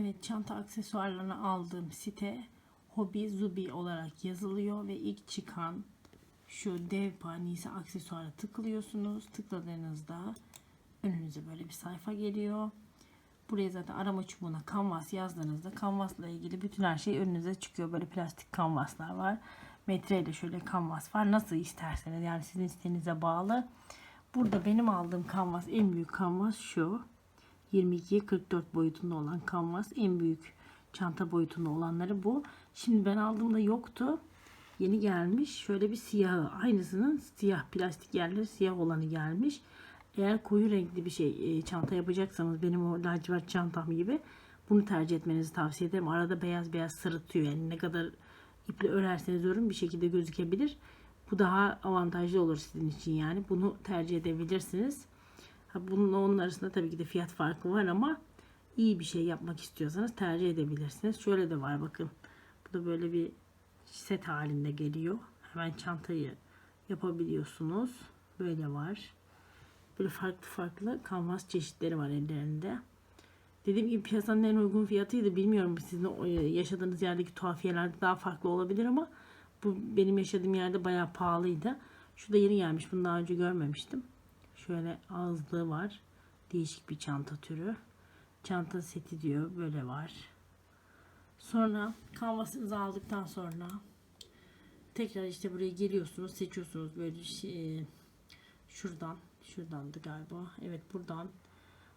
Evet çanta aksesuarlarını aldığım site Hobby Zubi olarak yazılıyor ve ilk çıkan şu dev panisi aksesuara tıklıyorsunuz. Tıkladığınızda önünüze böyle bir sayfa geliyor. Buraya zaten arama çubuğuna kanvas yazdığınızda kanvasla ilgili bütün her şey önünüze çıkıyor. Böyle plastik kanvaslar var. Metreyle şöyle kanvas var. Nasıl isterseniz yani sizin isteğinize bağlı. Burada benim aldığım kanvas en büyük kanvas şu. 22'ye 44 boyutunda olan kanvas en büyük çanta boyutunda olanları bu. Şimdi ben aldığımda yoktu. Yeni gelmiş. Şöyle bir siyahı. Aynısının siyah plastik yerleri siyah olanı gelmiş. Eğer koyu renkli bir şey e, çanta yapacaksanız benim o lacivert çantam gibi bunu tercih etmenizi tavsiye ederim. Arada beyaz beyaz sırıtıyor. Yani ne kadar iple örerseniz örün bir şekilde gözükebilir. Bu daha avantajlı olur sizin için yani. Bunu tercih edebilirsiniz. Ha, bunun onun arasında tabii ki de fiyat farkı var ama iyi bir şey yapmak istiyorsanız tercih edebilirsiniz. Şöyle de var bakın. Bu da böyle bir set halinde geliyor. Hemen çantayı yapabiliyorsunuz. Böyle var. Böyle farklı farklı kanvas çeşitleri var ellerinde. Dediğim gibi piyasanın en uygun fiyatıydı. Bilmiyorum sizin e, yaşadığınız yerdeki tuhafiyelerde daha farklı olabilir ama bu benim yaşadığım yerde bayağı pahalıydı. Şu da yeni gelmiş. Bunu daha önce görmemiştim. Şöyle ağızlığı var. Değişik bir çanta türü. Çanta seti diyor. Böyle var. Sonra kanvasınızı aldıktan sonra tekrar işte buraya geliyorsunuz. Seçiyorsunuz böyle şey, şuradan. Şuradandı galiba. Evet buradan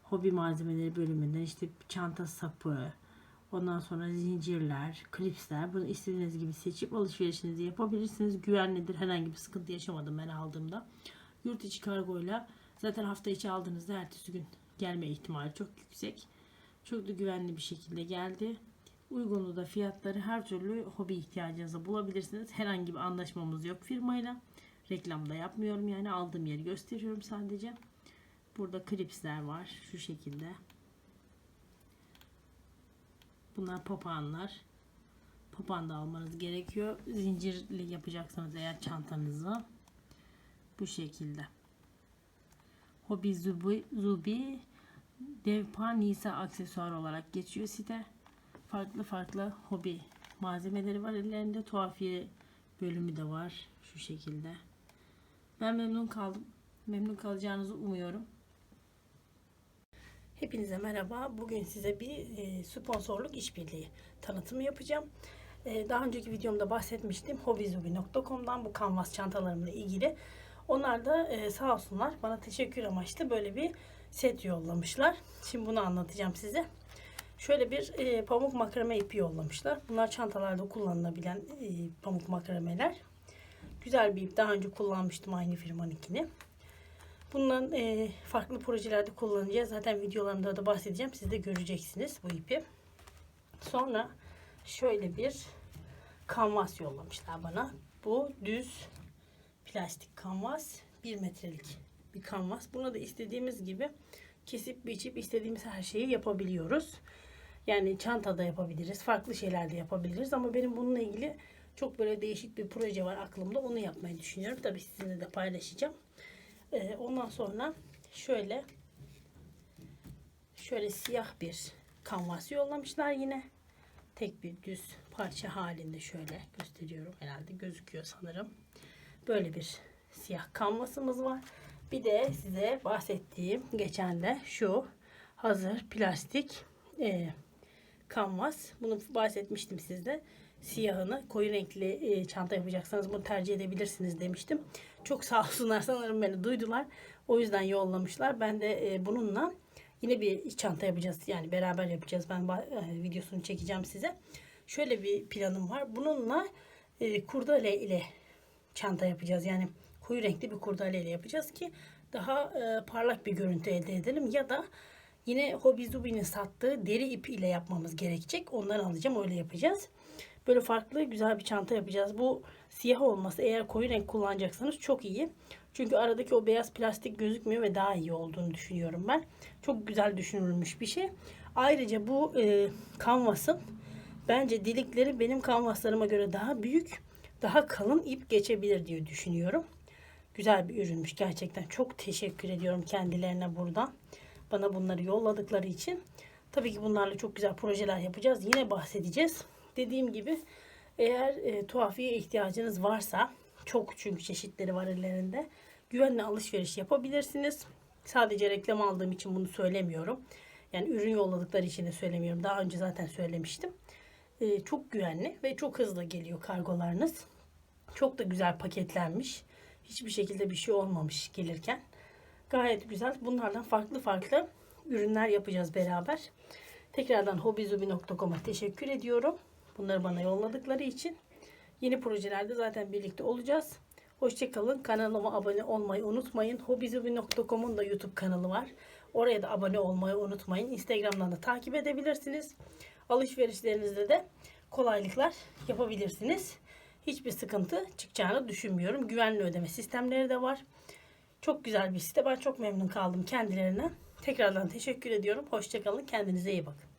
hobi malzemeleri bölümünden işte çanta sapı, ondan sonra zincirler, klipsler bunu istediğiniz gibi seçip alışverişinizi yapabilirsiniz. Güvenlidir. Herhangi bir sıkıntı yaşamadım ben aldığımda. Yurt içi kargoyla zaten hafta içi aldığınızda ertesi gün gelme ihtimali çok yüksek. Çok da güvenli bir şekilde geldi. Uygunluğu da fiyatları her türlü hobi ihtiyacınızı bulabilirsiniz. Herhangi bir anlaşmamız yok firmayla. Reklamda yapmıyorum yani aldığım yeri gösteriyorum sadece. Burada klipsler var şu şekilde. Bunlar papağanlar. Papağan da almanız gerekiyor. Zincirli yapacaksanız eğer çantanızı bu şekilde. Hobi Zubi, Zubi Devpa Nisa aksesuar olarak geçiyor site. Farklı farklı hobi malzemeleri var. Ellerinde tuhafiye bölümü de var. Şu şekilde. Ben memnun kaldım. Memnun kalacağınızı umuyorum. Hepinize merhaba. Bugün size bir e, sponsorluk işbirliği tanıtımı yapacağım. E, daha önceki videomda bahsetmiştim. Hobizubi.com'dan bu kanvas çantalarımla ilgili. Onlar da e, sağ olsunlar bana teşekkür amaçlı böyle bir set yollamışlar. Şimdi bunu anlatacağım size. Şöyle bir e, pamuk makrame ipi yollamışlar. Bunlar çantalarda kullanılabilen e, pamuk makrameler. Güzel bir ip. Daha önce kullanmıştım aynı firmanınkini. Bundan e, farklı projelerde kullanacağız. Zaten videolarımda da bahsedeceğim. Siz de göreceksiniz bu ipi. Sonra şöyle bir kanvas yollamışlar bana. Bu düz plastik kanvas. 1 metrelik bir kanvas. Buna da istediğimiz gibi kesip biçip istediğimiz her şeyi yapabiliyoruz. Yani çantada yapabiliriz. Farklı şeyler de yapabiliriz. Ama benim bununla ilgili çok böyle değişik bir proje var aklımda. Onu yapmayı düşünüyorum. Tabii sizinle de paylaşacağım. Ee, ondan sonra şöyle şöyle siyah bir kanvas yollamışlar yine. Tek bir düz parça halinde şöyle gösteriyorum. Herhalde gözüküyor sanırım. Böyle bir siyah kanvasımız var. Bir de size bahsettiğim geçen de şu hazır plastik e, kanvas. Bunu bahsetmiştim sizde. Siyahını koyu renkli e, çanta yapacaksanız bunu tercih edebilirsiniz demiştim. Çok sağ olsunlar sanırım beni duydular. O yüzden yollamışlar. Ben de e, bununla yine bir çanta yapacağız. Yani beraber yapacağız. Ben e, videosunu çekeceğim size. Şöyle bir planım var. Bununla e, kurdele ile çanta yapacağız. Yani koyu renkli bir kurdele ile yapacağız ki daha e, parlak bir görüntü elde edelim. Ya da yine Hobby Zubi'nin sattığı deri ip ile yapmamız gerekecek. Onları alacağım. Öyle yapacağız. Böyle farklı güzel bir çanta yapacağız. Bu siyah olması eğer koyu renk kullanacaksanız çok iyi. Çünkü aradaki o beyaz plastik gözükmüyor ve daha iyi olduğunu düşünüyorum ben. Çok güzel düşünülmüş bir şey. Ayrıca bu e, kanvasın bence delikleri benim kanvaslarıma göre daha büyük, daha kalın ip geçebilir diye düşünüyorum. Güzel bir ürünmüş gerçekten. Çok teşekkür ediyorum kendilerine buradan. Bana bunları yolladıkları için. Tabii ki bunlarla çok güzel projeler yapacağız. Yine bahsedeceğiz. Dediğim gibi eğer e, tuhafiye ihtiyacınız varsa çok çünkü çeşitleri var ellerinde. Güvenli alışveriş yapabilirsiniz. Sadece reklam aldığım için bunu söylemiyorum. Yani ürün yolladıkları için de söylemiyorum. Daha önce zaten söylemiştim. E, çok güvenli ve çok hızlı geliyor kargolarınız. Çok da güzel paketlenmiş. Hiçbir şekilde bir şey olmamış gelirken. Gayet güzel. Bunlardan farklı farklı ürünler yapacağız beraber. Tekrardan hobizubi.com'a teşekkür ediyorum. Bunları bana yolladıkları için. Yeni projelerde zaten birlikte olacağız. Hoşçakalın. Kanalıma abone olmayı unutmayın. Hobizubi.com'un da YouTube kanalı var. Oraya da abone olmayı unutmayın. Instagram'dan da takip edebilirsiniz. Alışverişlerinizde de kolaylıklar yapabilirsiniz. Hiçbir sıkıntı çıkacağını düşünmüyorum. Güvenli ödeme sistemleri de var. Çok güzel bir site. Ben çok memnun kaldım kendilerine. Tekrardan teşekkür ediyorum. Hoşçakalın. Kendinize iyi bakın.